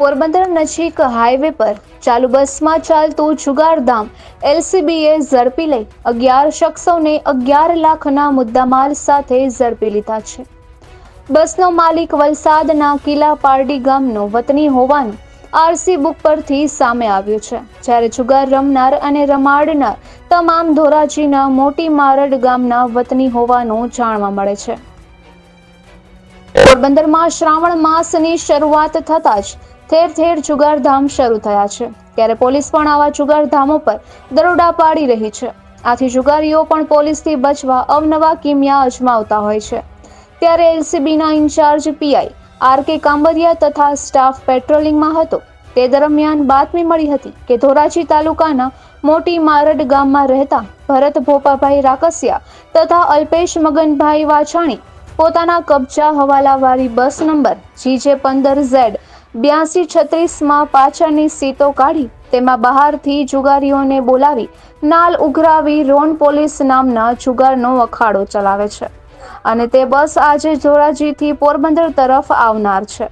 પોરબંદર નજીક હાઈવે પર ચાલુ બસમાં ચાલતું જુગારધામ એલસીબીએ ઝડપી લઈ અગિયાર શખ્સોને અગિયાર લાખના મુદ્દામાલ સાથે ઝડપી લીધા છે. બસનો માલિક વલસાડના કિલ્લા પારડી ગામનો વતની હોવાનું આરસી બુક પરથી સામે આવ્યું છે. જ્યારે જુગાર રમનાર અને રમાડનાર તમામ ધોરાજીના મોટી મારડ ગામના વતની હોવાનું જાણવા મળે છે. પોરબંદરમાં શ્રાવણ માસની શરૂઆત થતાં જ ઠેર ઠેર જુગારધામ શરૂ થયા છે. ત્યારે પોલીસ પણ આવા જુગારધામો પર દરોડા પાડી રહી છે. આથી જુગારીઓ પણ પોલીસથી બચવા અવનવા કિમિયા અજમાવતા હોય છે. ત્યારે એલસીબીના in charge PI R K Kambariya તથા સ્ટાફ પેટ્રોલિંગમાં હતો. તે દરમિયાન બાતમી મળી હતી કે ધોરાજી તાલુકાના મોટી મારડ ગામમાં રહેતા ભરત ભોપાભાઈ રાકસિયા તથા અલ્પેશ મગનભાઈ વાછાણી પોતાના કબજા હવાલાવાળી બસ નંબર જીજે પંદર ઝેડ બ્યાસી છત્રીસમાં પાછળની સીટો કાઢી તેમાં બહારથી જુગારીઓને બોલાવી નાલ ઉઘરાવી રોન પોલીસ નામના જુગારનો અખાડો ચલાવે છે. અને તે બસ આજે ધોરાજીથી પોરબંદર તરફ આવનાર છે.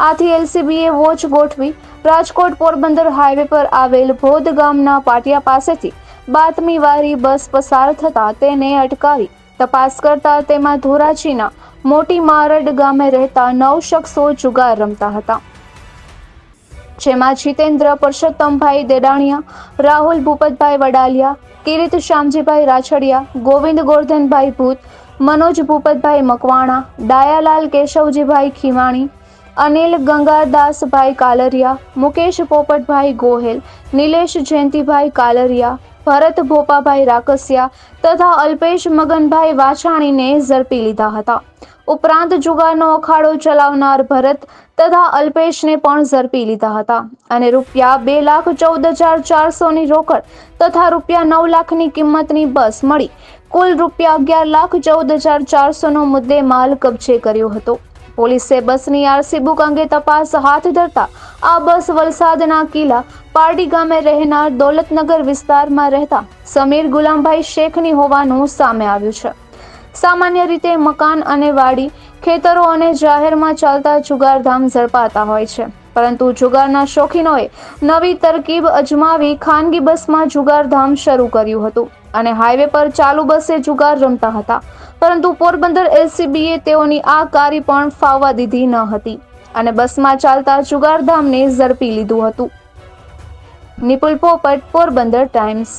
આથી એલસીબીએ વોચ ગોઠવી રાજકોટ પોરબંદર હાઈવે પર આવેલ ભોદ ગામના પાટિયા પાસેથી બાતમીવાળી બસ પસાર થતા તેને અટકાવી તપાસ કરતા તેમાં ધોરાજીના મોટી મારડ ગામે રહેતા નવ શખ્સો જુગાર રમતા હતા. જેમાં જીતેન્દ્ર, પરસોત્તમભાઈ દેડાણિયા, રાહુલ ભૂપતભાઈ વડાલિયા, કિરીટ શ્યામજીભાઈ રાછડિયા, ગોવિંદ ગોરધનભાઈ ભૂત, મનોજ ભૂપતભાઈ મકવાણા, ડાયાલાલ કેશવજીભાઈ ખીમાણી, અનિલ ગંગાદાસભાઈ કાલરિયા, મુકેશ પોપટભાઈ ગોહેલ, નિલેશ જયંતિભાઈ કાલરિયા, ભરત ભોપાભાઈ રાકસિયા તથા અલ્પેશ મગનભાઈ વાછાણીને ઝડપી લીધા હતા. ઉપરાંત જુગારનો અખાડો ચલાવનાર ભરત તથા અલ્પેશને પણ ઝડપી લીધા હતા અને રૂપિયા બે લાખ ચૌદ હજાર ચારસોની રોકડ તથા રૂપિયા નવ લાખની કિંમતની બસ મળી. કુલ રૂપિયા અગિયાર લાખ ચૌદ હજાર ચારસોનો મુદ્દે માલ કબજે કર્યો હતો. પોલીસે બસની આરસી બુક અંગે તપાસ હાથ ધરતા આ બસ વલસાડના કિલ્લા પારડી ગામે રહેનાર દોલતનગર વિસ્તારમાં રહેતા સમીર ગુલામભાઈ શેખની હોવાનું સામે આવ્યું છે. સામાન્ય રીતે મકાન અને વાડી ખેતરો અને જાહેરમાં ચાલતા જુગારધામ ઝડપાતા હોય છે. પરંતુ જુગારના શોખીનોએ નવી તરકીબ અજમાવી ખાનગી બસમાં જુગારધામ શરૂ કર્યું હતું અને હાઈવે પર ચાલુ બસે જુગાર રમતા હતા. પરંતુ પોરબંદર એલસીબીએ તેઓની આ કારી પણ ફાવવા દીધી ન હતી અને બસમાં ચાલતા જુગારધામને ઝડપી લીધું હતું. નિપુલ પોપટ, પોરબંદર ટાઈમ્સ.